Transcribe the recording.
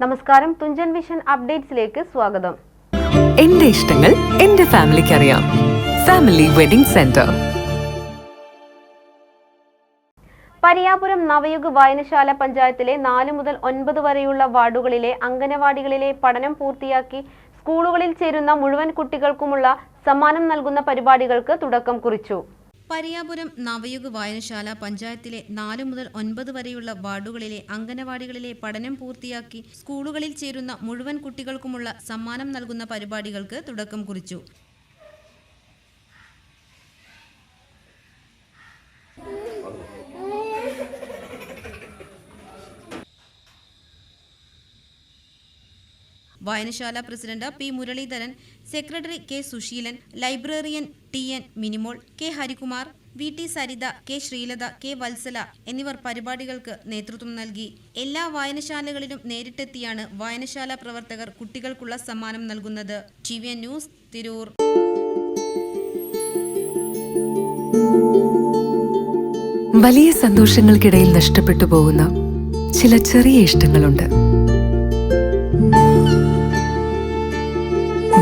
നമസ്കാരം തുഞ്ചൻ വിഷൻ അപ്ഡേറ്റ്സിലേക്ക് സ്വാഗതം. എന്റെ ഇഷ്ടങ്ങൾ എന്റെ ഫാമിലിക്ക് അറിയാം family wedding centre Pariyapuram Navayuga Vayanasala പഞ്ചായത്തിലെ നാല് മുതൽ ഒൻപത് വരെയുള്ള വാർഡുകളിലെ അംഗനവാടികളിലെ പഠനം പൂർത്തിയാക്കി സ്കൂളുകളിൽ ചേരുന്ന മുഴുവൻ കുട്ടികൾക്കുമുള്ള സമ്മാനം നൽകുന്ന പരിപാടികൾക്ക് തുടക്കം കുറിച്ചു. പരിയാപുരം നവയുഗ വായനശാല പഞ്ചായത്തിലെ നാലു മുതൽ ഒൻപത് വരെയുള്ള വാർഡുകളിലെ അംഗനവാടികളിലെ പഠനം പൂർത്തിയാക്കി സ്കൂളുകളിൽ ചേരുന്ന മുഴുവൻ കുട്ടികൾക്കുമുള്ള സമ്മാനം നൽകുന്ന പരിപാടികൾക്ക് തുടക്കം കുറിച്ചു. വായനശാല president P Muraleedharan secretary K Susheelan librarian T N Minimol K Harikumar V T Saritha K Sreelatha K Vatsala എന്നിവർ പരിപാടികൾക്ക് നേതൃത്വം നൽകി. എല്ലാ വായനശാലകളിലും നേരിട്ടെത്തിയാണ് വായനശാല പ്രവർത്തകർ കുട്ടികൾക്കുള്ള സമ്മാനം നൽകുന്നത്. T news Tirur. വലിയ സന്തോഷങ്ങൾക്കിടയിൽ നഷ്ടപ്പെട്ടു പോകുന്ന ചില ചെറിയ ഇഷ്ടങ്ങളുണ്ട്.